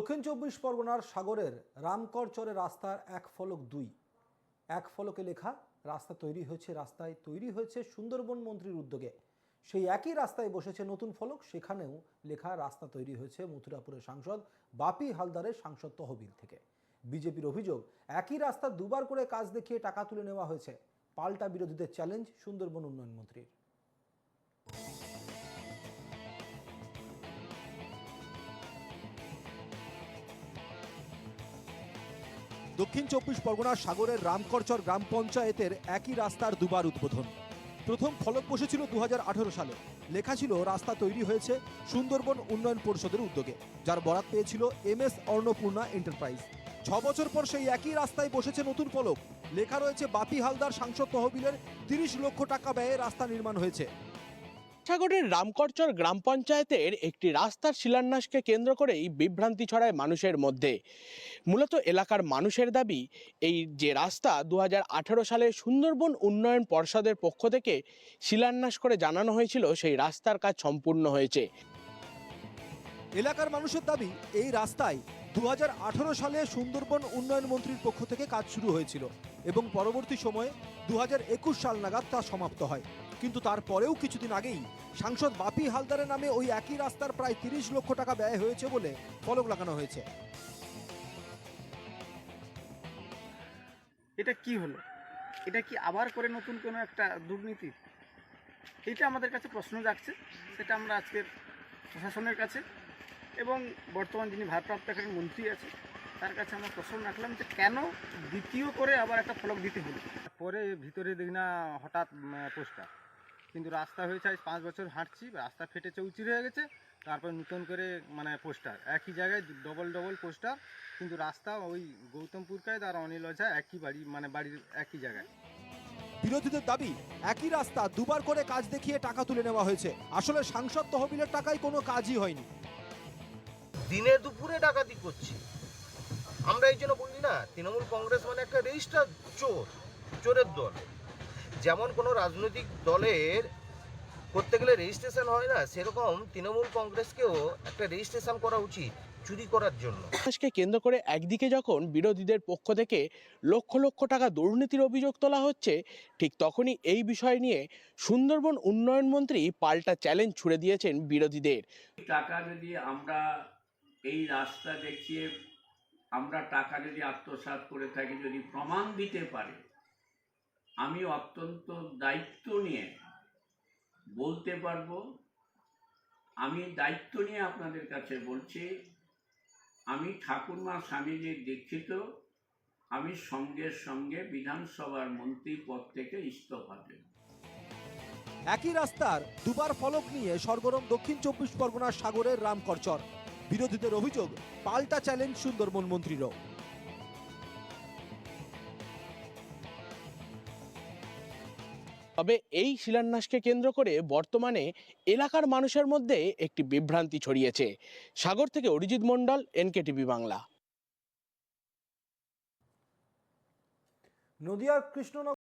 দক্ষিণ চব্বিশ পরগনার সাগরের রামকরচরের রাস্তার এক ফলক দুই। এক ফলকে লেখা, রাস্তা তৈরি হয়েছে, রাস্তায় তৈরি হয়েছে সুন্দরবন মন্ত্রীর উদ্যোগে। সেই একই রাস্তায় বসেছে নতুন ফলক, সেখানেও লেখা, রাস্তা তৈরি হয়েছে মথুরাপুরের সাংসদ বাপি হালদারের সাংসদ তহবিল থেকে। বিজেপির অভিযোগ, একই রাস্তা দুবার করে কাজ দেখিয়ে টাকা তুলে নেওয়া হয়েছে। পাল্টা বিরোধীদের চ্যালেঞ্জ সুন্দরবন উন্নয়ন মন্ত্রীর। দক্ষিণ চব্বিশ পরগনার সাগরের রামকরচর গ্রাম পঞ্চায়েতের একই রাস্তার দুবার উদ্বোধন। প্রথম ফলক বসেছিল দু হাজার আঠারো সালে। লেখা ছিল, রাস্তা তৈরি হয়েছে সুন্দরবন উন্নয়ন পরিষদের উদ্যোগে যার বরাত পেয়েছিল এম এস অন্নপূর্ণা এন্টারপ্রাইজ। ছ বছর পর সেই একই রাস্তায় বসেছে নতুন ফলক। লেখা রয়েছে বাপি হালদার সাংসদ তহবিলের তিরিশ লক্ষ টাকা ব্যয়ে রাস্তা নির্মাণ হয়েছে। সাগরের রামকরচর গ্রাম পঞ্চায়েতের একটি রাস্তার শিলান্যাসকে কেন্দ্র করেই বিভ্রান্তি ছড়ায় মানুষের মধ্যে। মূলত এলাকার মানুষের দাবি, এই যে রাস্তা দু সালে সুন্দরবন উন্নয়ন পর্ষদের পক্ষ থেকে শিলান্যাস করে জানানো হয়েছিল, সেই রাস্তার কাজ সম্পূর্ণ হয়েছে। এলাকার মানুষের দাবি, এই রাস্তায় দু হাজার আঠারো সালে সুন্দরবন উন্নয়ন মন্ত্রীর পক্ষ থেকে কাজ শুরু হয়েছিল এবং পরবর্তী সময়ে দু হাজার একুশ সাল নাগাদ তা সমাপ্ত হয়। কিন্তু তারপরেও কিছুদিন আগেই সাংসদ বাপি হালদারের নামে ওই একই রাস্তার প্রায় তিরিশ লক্ষ টাকা ব্যয় হয়েছে বলে ফলক লাগানো হয়েছে। এটা কি হলো? এটা কি আবার করে নতুন কোনো একটা দুর্নীতি? এটা আমাদের কাছে প্রশ্ন জাগছে, সেটা আমরা আজকের প্রশাসনের কাছে এবং বর্তমান যিনি ভারপ্রাপ্ত এখানে মন্ত্রী আছে তার কাছে আমরা প্রশ্ন রাখলাম যে কেন দ্বিতীয় করে আবার একটা ফলক দিতে হলো? পরে ভিতরে দেখি না, হঠাৎ পোস্টার। কিন্তু রাস্তা হয়েছে আজ পাঁচ বছর হাঁটছি রাস্তা ফেটে চৌচির হয়ে গেছে তারপর নতুন করে মানে পোস্টার একই জায়গায় ডবল ডবল পোস্টার কিন্তু রাস্তা ওই গৌতমপুর কায়দ আর অনিল ওঝা একই বাড়ি মানে বাড়ির একই জায়গায়। বিরোধীদের দাবি একই রাস্তা দুবার করে কাজ দেখিয়ে টাকা তুলে নেওয়া হয়েছে। আসলে সাংসদ তহবিলের টাকায় কোনো কাজই হয়নি। দিনে দুপুরে ডাকাতি করছি। আমরা এই জন্য বলি না তৃণমূল কংগ্রেস মানে একটা রেজিস্টার চোর চোরের দল। যেমন কোনো রাজনৈতিক দলের করতে গেলে রেজিস্ট্রেশন হয় না সেরকম তৃণমূল কংগ্রেসকেও একটা রেজিস্ট্রেশন করা উচিত চুরি করার জন্য। কে কেন্দ্র করে একদিকে যখন বিরোধীদের পক্ষ থেকে লক্ষ লক্ষ টাকা দুর্নীতির অভিযোগ তোলা হচ্ছে ঠিক তখনই এই বিষয় নিয়ে সুন্দরবন উন্নয়ন মন্ত্রী পাল্টা চ্যালেঞ্জ ছুড়ে দিয়েছেন বিরোধীদের। টাকা যদি আমরা এই রাস্তা দেখিয়ে আমরা টাকা যদি আত্মসাৎ করে থাকি যদি প্রমাণ দিতে পারে আমি অত্যন্ত দায়িত্ব নিয়ে বলতে পারব, আমি দায়িত্ব নিয়ে আপনাদের কাছে বলছি, আমি ঠাকুরমা স্বামীজির দীক্ষিত, আমি সঙ্গে সঙ্গে বিধানসভার মন্ত্রী পদ থেকে ইস্তফা দেব। একই রাস্তার দুবার ফলক নিয়ে সরগরম দক্ষিণ চব্বিশ পরগনার সাগরের রামকরচর বিরোধীদের অভিযোগ, পাল্টা চ্যালেঞ্জ সুন্দরবন মন্ত্রীরও। তবে এই শিলান্যাসকে কেন্দ্র করে বর্তমানে এলাকার মানুষের মধ্যে একটি বিভ্রান্তি ছড়িয়েছে। সাগর থেকে অরিজিৎ মণ্ডল, এনকেটিভি বাংলা। নদিয়ার কৃষ্ণনগর